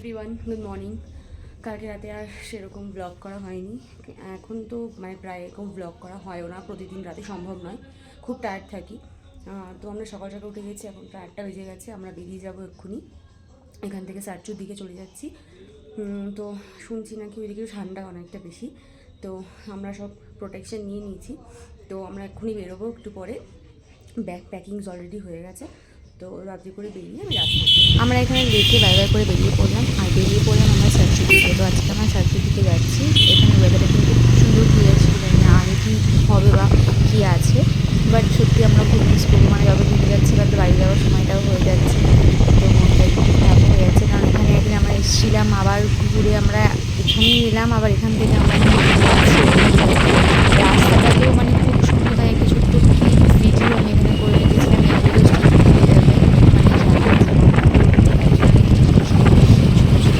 Everyone good morning কালকে রাতে আর সেরকম ব্লগ করা হয়নি। এখন তো মানে প্রায় এরকম ব্লগ করা হয়ও না, প্রতিদিন রাতে সম্ভব নয়। খুব টায়ার্ড থাকি। তো আমরা সকাল সকাল উঠে গেছি, এখন প্রায় আটটা বেজে গেছে, আমরা বেরিয়ে যাব এক্ষুনি। এখান থেকে সার্চুর দিকে চলে যাচ্ছি। তো শুনছি নাকি ওইদিকে ঠান্ডা অনেকটা বেশি। তো আমরা সব প্রোটেকশন নিয়ে নিয়েছি। তো আমরা এক্ষুনি বেরোবো একটু পরে। ব্যাগ প্যাকিংস অলরেডি হয়ে গেছে। তো রাত্রি করে বেরিয়ে আমি রাস্তা আমরা এখানে লেকে বাই বাই করে বেরিয়ে পড়লাম। বেরিয়ে পড়লাম আমরা সার্চের দিকে তো আজকে আমরা সার্চের দিকে যাচ্ছি। এখানে ওয়েদারটা কিন্তু খুব সুন্দর ক্লিয়ার জানি না আগে কী হবে বা কী আছে। বাট সত্যি আমরা খুব মিস করি। মানে যত ঘুরে যাচ্ছি বা বাড়ি যাওয়ার সময়টাও হয়ে যাচ্ছে। তো মনটা একটু খারাপ হয়ে যাচ্ছে। কারণ এখানে একদিন আমরা এসেছিলাম, আবার ঘুরে আমরা এখানেই এলাম, আবার এখান থেকে আমরা রাস্তাটাকেও মানে খুব সুন্দর থাকে কিছু একটু ভিডিও আমি এখানে করে রেখেছিলাম এগুলো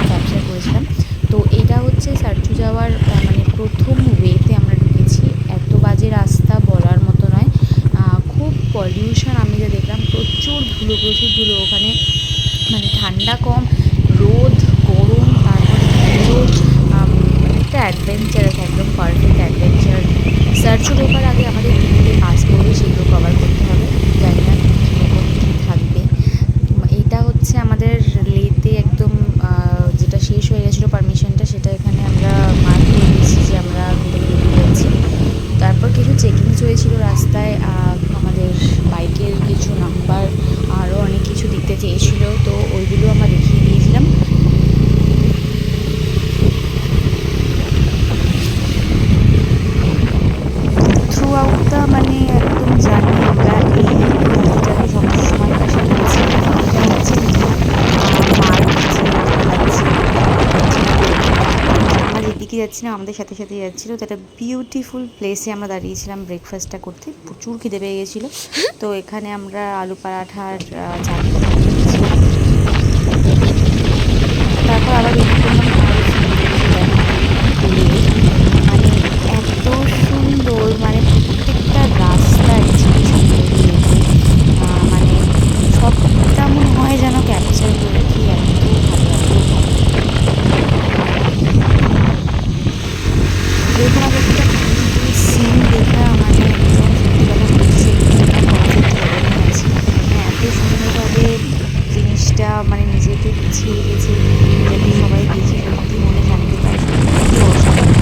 ক্যাপচার করেছিলাম তো এটা হচ্ছে সার্চু যাওয়ার আহ, মানে প্রথম ওয়েতে আমরা ঢুকেছি এত বাজে রাস্তা বলার মতো নয় আহ, খুব পলিউশন আমি যা দেখলাম প্রচুর ধুলো প্রচুর ধুলো ওখানে মানে ঠান্ডা কম রোদ গরম তারপরে ধুলো আম, একটা অ্যাডভেঞ্চারাস একদম পারফেক্ট অ্যাডভেঞ্চার সার্চের ব্যাপার আগে আমাদের তিনটে কাজ করবে সেগুলো কভার করতে হবে জানি না কীরকম কী থাকবে উম, এইটা হচ্ছে আমাদের লেতে একদম আহ, যেটা শেষ হয়ে গেছিল পারমিশনটা সেটা এখানে আমরা মার্ক করে দিয়েছি যে আমরা ঘুরে বেরিয়ে যাচ্ছি তারপর কিছু চেকিংস হয়েছিল রাস্তায় আহ, আমাদের বাইকের কিছু নাম্বার আরও অনেক কিছু দিতে চেয়েছিল তো ওইগুলো আমরা দেখিয়ে দিয়েছিলাম থ্রু আউটটা মানে একদম জানি আমরা এই দিকটাকে সবসময় পাশে নিয়েছি এটা হচ্ছে মার্ক আমরা যেদিকে যাচ্ছিলাম আমাদের সাথে সাথে যাচ্ছিল তো একটা বিউটিফুল প্লেসে আমরা দাঁড়িয়েছিলাম ব্রেকফাস্টটা করতে। প্রচুর খিদে পেয়ে গেছিল। তো এখানে আমরা আলু পরাঠার আহ, চাটনি খেয়েছিলাম। তারপর আবার বেরিয়ে পড়লাম আরও সুন্দর সুন্দর মানে এত সুন্দর মানে প্রত্যেকটা রাস্তা মানে সবটা মনে হয় যেন ক্যাপচার করে রাখি এত ভালো এত ভালো যেরকম একটা সিন দেখা মানে একদম সত্যি কথা বলছি এত সুন্দরভাবে জিনিসটা মানে নিজেকে গুছিয়ে রেখেছে যাতে সবাই দেখে সত্যি মনে জানতে পারে আমরা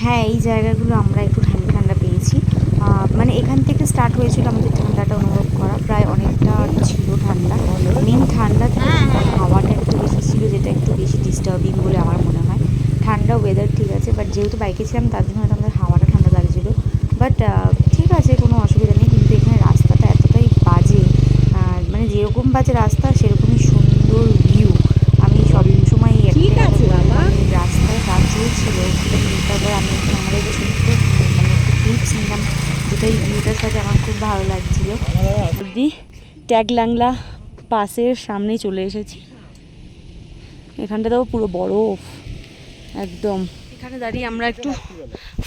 হ্যাঁ এই জায়গাগুলো আমরা একটু ঠান্ডা মানে এখান থেকে স্টার্ট হয়েছিল আমাদের ঠান্ডাটা অনুভব করা। প্রায় অনেকটা ছিল ঠান্ডা। মেন ঠান্ডা থেকে হাওয়াটা একটু বেশি ছিল যেটা একটু বেশি ডিস্টার্বিং বলে আমার মনে হয়। ঠান্ডা ওয়েদার ঠিক আছে বাট যেহেতু বাইকে ছিলাম তার জন্য হয়তো আমাদের হাওয়াটা ঠান্ডা লাগছিল। বাট ঠিক আছে কোনো অসুবিধা নেই। কিন্তু এখানে রাস্তাটা এতটাই বাজে মানে যেরকম বাজে রাস্তা সেরকমই সুন্দর ভিউ আমি সব সময়। রাস্তায় কাজ সেটা তারপর আমি আমাদের সমস্ত মানে ক্লিপস নিলাম। এই ভিউটার সাথে আমার খুব ভালো লাগছিল। অবধি ট্যাগলাংলা পাশের সামনেই চলে এসেছি। এখানটাতেও পুরো বরফ, একদম। এখানে দাঁড়িয়ে আমরা একটু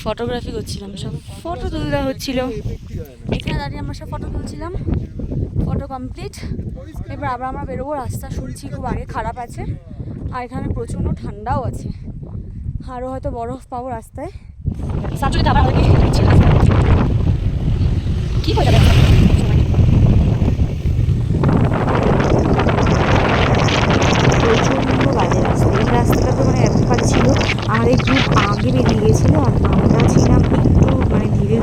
ফটোগ্রাফি করছিলাম সব। ফটো তুলতে হচ্ছিল। এখানে দাঁড়িয়ে আমরা সব ফটো তুলছিলাম। ফটো কমপ্লিট এবার আবার আমরা বেরোবো রাস্তা, শুনছি খুব আগে খারাপ আছে। আর এখানে প্রচণ্ড ঠান্ডাও আছে। আরও হয়তো বরফ পাবো রাস্তায় আমাদের কিছু দিচ্ছে কি হয়ে যাবে প্রচণ্ড বাজে রাস্তা এই রাস্তাটা তো মানে এত বাজে ছিল। আমাদের গ্রুপ আগে বেরিয়ে গিয়েছিল আর আমরা ছিলাম একটু মানে ধীরে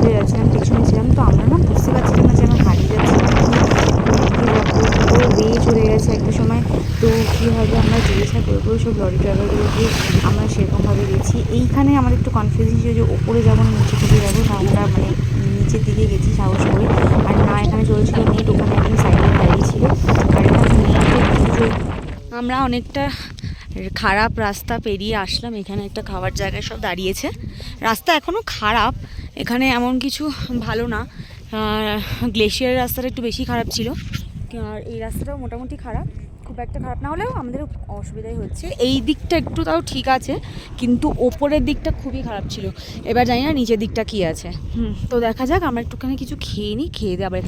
ছিলাম। তো আমরা না বুঝতে পারছিলাম না গেছে সময়। তো কীভাবে আমরা জিজ্ঞাসা লরি ড্রাইভারগুলোকে আমরা সেরকমভাবে গেছি। এইখানে আমার একটু কনফিউশন ছিল যে ওপরে যাব নিচে দিকে যাব তা আমরা মানে নিচের দিকে গেছি, সাহস চলছিল নেট ওখানে একদম সাইডে দাঁড়িয়ে ছিল। আর আমরা অনেকটা খারাপ রাস্তা পেরিয়ে আসলাম। এখানে একটা খাবার জায়গায় সব দাঁড়িয়েছে। রাস্তা এখনও খারাপ। এখানে এমন কিছু ভালো না। গ্লেশিয়ারের রাস্তাটা একটু বেশি খারাপ ছিল। আর এই রাস্তাটাও মোটামুটি খারাপ। খুব একটা খারাপ না হলেও আমাদের অসুবিধাই হচ্ছে। এই দিকটা একটু তাও ঠিক আছে, কিন্তু ওপরের দিকটা খুবই খারাপ ছিল। এবার জানি না নিচের দিকটা কি আছে। হুম, তো দেখা যাক, আমরা একটুখানি কিছু খেয়ে নিই, খেয়ে দিয়ে আবার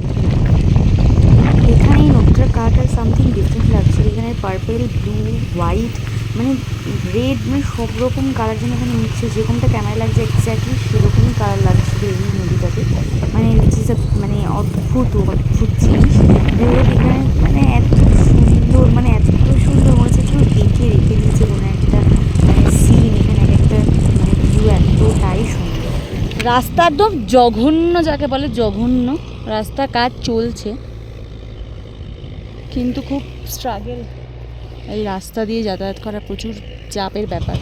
এখানে এই নোটটার কালারটা সামথিং ডিফারেন্ট লাগছে। এখানে পার্পেল ব্লু হোয়াইট মানে রেড মানে সব রকম কালার যেন এখানে হয়েছে। যেরকমটা ক্যামেরা লাগছে এক্স্যাক্টলি সেরকমই কালার লাগছে এই নদীটাতে। মানে মানে অদ্ভুত অদ্ভুত জিনিস। এখানে মানে এত সুন্দর মানে এত সুন্দর মনে হচ্ছে কেউ এঁকে রেখে দিয়েছে কোনো একটা মানে সিন এখানে এক একটা মানে ভিউ এতটাই সুন্দর। রাস্তা একদম জঘন্য যাকে বলে জঘন্য রাস্তা কাজ চলছে। কিন্তু খুব স্ট্রাগেল এই রাস্তা দিয়ে যাতায়াত করা প্রচুর চাপের ব্যাপার।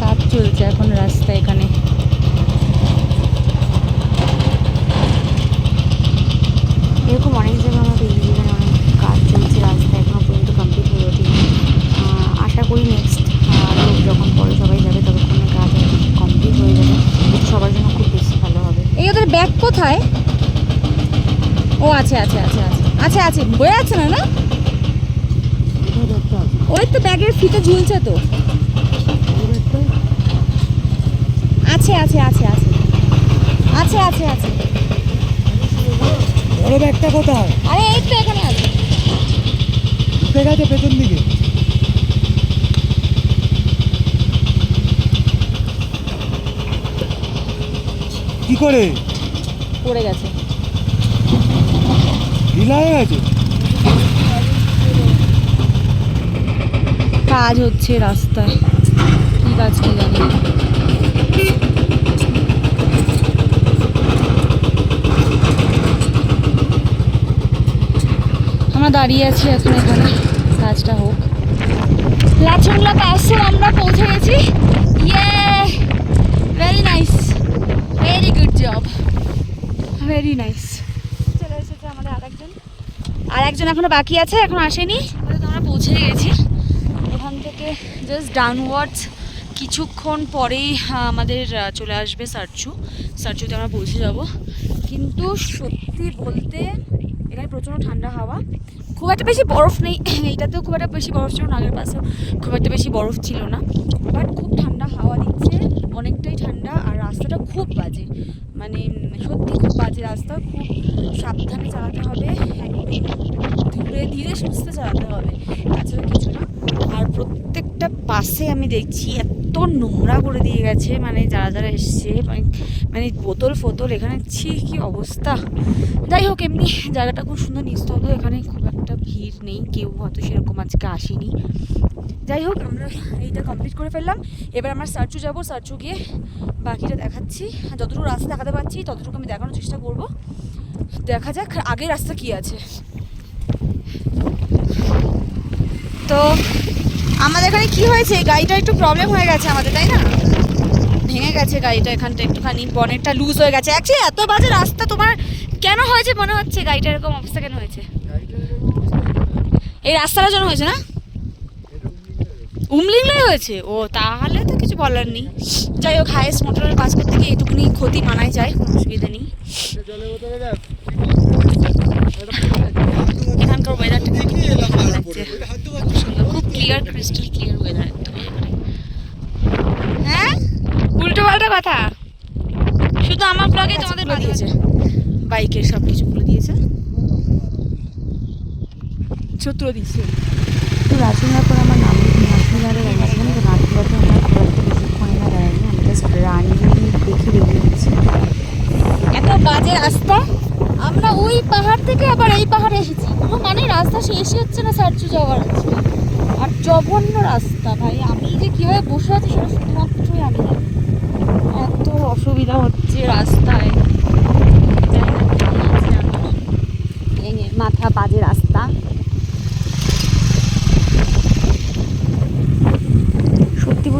কাজ চলছে এখন রাস্তা এখানে। এরকম অনেক জায়গায় আমাদের এই যেখানে অনেক কাজ চলছে রাস্তা এখনও পর্যন্ত কমপ্লিট হয়ে ওঠেনি আহ, আশা করি নেক্সট লোক যখন পরে সবাই যাবে ততক্ষণে কাজ কমপ্লিট হয়ে যাবে। এটা সবার জন্য খুব বেশি ভালো হবে। এই ওদের ব্যাগ কোথায়? ও আছে আছে আছে আছে। আছে আছে বয়ে আছে না না? ওই তো ব্যাগের ফিতে ঝুলছে তো। আছে আছে আছে আছে। আছে আছে আছে। বড় ব্যাগটা কোথায়? আরে এই তো এখানে আছে। উঠে গেছে পেছন দিকে? করে? পড়ে গেছে। ঢিলা হয়ে গেছে কাজ হচ্ছে রাস্তায়। কি কাজ কি জানি আমরা দাঁড়িয়ে আছি এখন এখানে। কাজটা হোক। লাচুংলা পাশে আমরা পৌঁছে গেছি। ইয়ে very nice very good job very nice চলে এসেছে আমাদের আরেকজন। আর একজন এখনও বাকি আছে এখন আসেনি। তো আমরা পৌঁছে গেছি। এখান থেকে জাস্ট ডাউনওয়ার্ডস কিছুক্ষণ পরেই আমাদের চলে আসবে সার্চু। সার্চুতে আমরা পৌঁছে যাব। কিন্তু সত্যি বলতে এখানে প্রচণ্ড ঠান্ডা হাওয়া। খুব একটা বেশি বরফ নেই। এইটাতেও খুব একটা বেশি বরফ ছিল না আগের পাশেও খুব একটা বেশি বরফ ছিল না। বাট খুব ঠান্ডা হাওয়া দিচ্ছে। অনেকটাই ঠান্ডা আর রাস্তাটা খুব বাজে। মানে সত্যি খুব বাজে রাস্তা, খুব সাবধানে চালাতে হবে ধীরে ধীরে সুস্থে চালাতে হবে, তাছাড়া কিছু না। আর প্রত্যেকটা পাশে আমি দেখছি এত নোংরা করে দিয়ে গেছে মানে যারা যারা এসছে মানে মানে বোতল ফোতল এখানে, ছি, কি অবস্থা। যাই হোক, এমনি জায়গাটা খুব সুন্দর, নিস্তব্ধ, এখানে খুব একটা ভিড় নেই, কেউ হয়তো সেরকম আজকে আসেনি। যাই হোক, আমরা এইটা কমপ্লিট করে ফেললাম। এবার আমরা সার্চু যাব সার্চু গিয়ে বাকিটা দেখাচ্ছি। যতটুকু রাস্তা দেখাতে পারছি, ততটুকু আমি দেখানোর চেষ্টা করব। দেখা যাক আগে রাস্তা কি আছে। তো আমাদের এখানে কি হয়েছে? গাড়িটা একটু প্রবলেম হয়ে গেছে আমাদের, তাই না? ভেঙে গেছে গাড়িটা এখানটা একটুখানি, বনেটটা লুজ হয়ে গেছে। অ্যাকচুয়ালি এত বাজে রাস্তা তোমার কেন হয়েছে মনে হচ্ছে? গাড়িটা এরকম অবস্থা কেন হয়েছে? এই রাস্তাটার জন্য হয়েছে না? উমলিংলাই হয়েছে? ও তাহলে তো কিছু বলার নেই। যাই হোক হাইয়েস্ট মোটরের কাজ করতে গিয়ে এটুকুনি ক্ষতি মানাই যায় কোনো অসুবিধা নেই। এখানকার ওয়েদারটা ভালো লাগছে। খুব সুন্দর খুব ক্লিয়ার ক্রিস্টাল ক্লিয়ার ওয়েদার হ্যাঁ? উল্টো পাল্টা কথা? শুধু আমার ব্লগে তোমাদের দিয়েছে। বাইকের সব কিছু খুলে দিয়েছে। ছত্র দিচ্ছে। তো রাজুলার পর আমার নাম নাচমিলারে গেছিলাম তো বেশিক্ষণ এখানে দাঁড়াইনি আমি জাস্ট রানিং দেখে বেরিয়ে গেছি এত বাজে রাস্তা। আমরা ওই পাহাড় থেকে আবার এই পাহাড়ে এসেছি। কোনো মানে রাস্তা শেষই হচ্ছে না সার্চু যাওয়ার আজকে আর জঘন্য রাস্তা ভাই, আমি যে কীভাবে বসে আছি সেটা শুধুমাত্রই আমি জানি এত অসুবিধা হচ্ছে রাস্তায়। মাথা বাজে রাস্তা।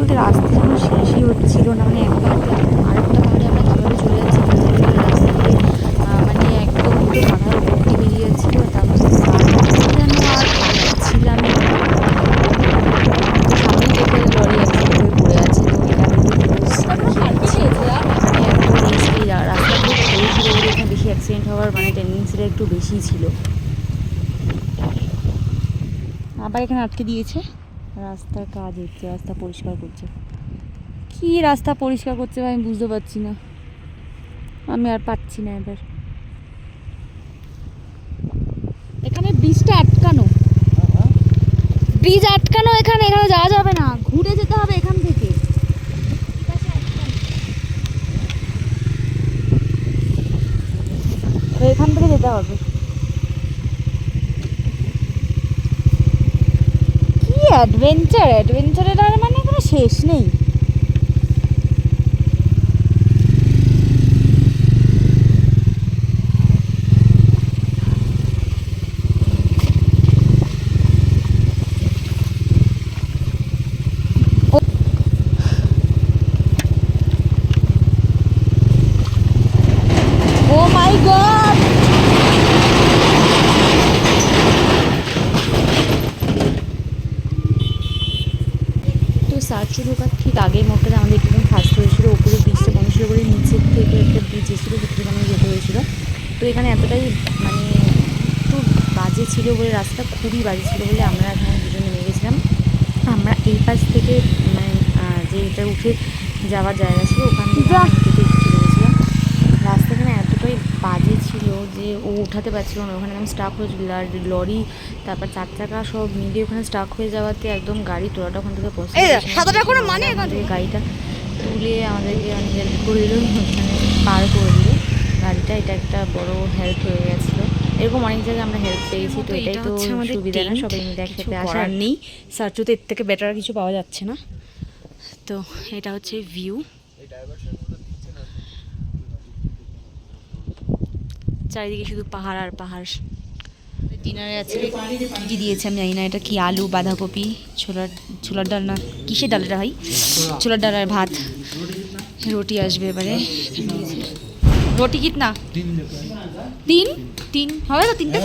বলতে রাস্তা যেন শেষই হচ্ছিল না। মানে এক পাহাড় থেকে আরেকটা পাহাড়ে আমরা কীভাবে চলে যাচ্ছি রাস্তা মানে একদম পুরো মাথার উপর দিয়ে বেরিয়ে যাচ্ছিল। তারপর যেন আর একদম রিস্কি রাস্তা বেশি অ্যাক্সিডেন্ট হওয়ার মানে একটু বেশি ছিল। আবার এখানে আটকে দিয়েছে? রাস্তার কাজ হচ্ছে, রাস্তা পরিষ্কার করছে। কি রাস্তা পরিষ্কার করছে আমি বুঝতে পারছি না। আমি আর পাচ্ছি না এবার। এখানে ব্রিজটা আটকানো। ব্রিজ আটকানো এখানে এখানে যাওয়া যাবে না। ঘুরে যেতে হবে এখান থেকে। এখান থেকে যেতে হবে। অ্যাডভেঞ্চার অ্যাডভেঞ্চারের আর মানে কোনো শেষ নেই ও মাই গড সার্চ ঢোকার ঠিক আগের মোড়টাতে আমাদের একটু ফার্স্ট হয়েছিল ওপরে ব্রিজটা বন্ধ ছিল বলে নিচের থেকে একটা ব্রিজ এসেছিল আমি যেতে হয়েছিল। তো এখানে এতটাই মানে একটু বাজে ছিল বলে, রাস্তা খুবই বাজে ছিল বলে আমরা এখানে দুজনে নেমে গেছিলাম। আমরা এই পাশ থেকে মানে যে এটা উঠে যাওয়ার জায়গা ছিল, ওখান থেকে আমরা হেঁটে হেঁটে চলে গেছিলাম রাস্তাখানে এতটাই বাজে ছিল যে ও উঠাতে পারছিল না। ওখানে একদম স্টাক হয়েছিল আর লরি তারপর চার চাকা সব মিলিয়ে ওখানে স্টাক হয়ে যাওয়াতে একদম গাড়ি তোলাটা ওখান থেকে পৌঁছে সাদাটা কোনো মানে গাড়িটা তুলে আমাদেরকে অনেক হেল্প করে দিল ওখানে পার করে দিল। গাড়িটা এটা একটা বড় হেল্প হয়ে গেছিল। এরকম অনেক জায়গায় আমরা হেল্প পেয়েছি তো এটাই তো সুবিধা না সবাই মিলে একসাথে আসার। নেই। সার্চুতে এর থেকে বেটার কিছু পাওয়া যাচ্ছে না। তো এটা হচ্ছে ভিউ চারিদিকে শুধু পাহাড় আর পাহাড়। ডিনারে আজকে কী কী দিয়েছে আমি জানি না এটা কি আলু বাঁধাকপি ছোলার ছোলার ডাল না কিসের ডালটা হয় ভাই? ছোলার ডাল আর ভাত। রুটি আসবে এবারে। রুটি কিতনা তিন? তিন? হবে তো তিনটে?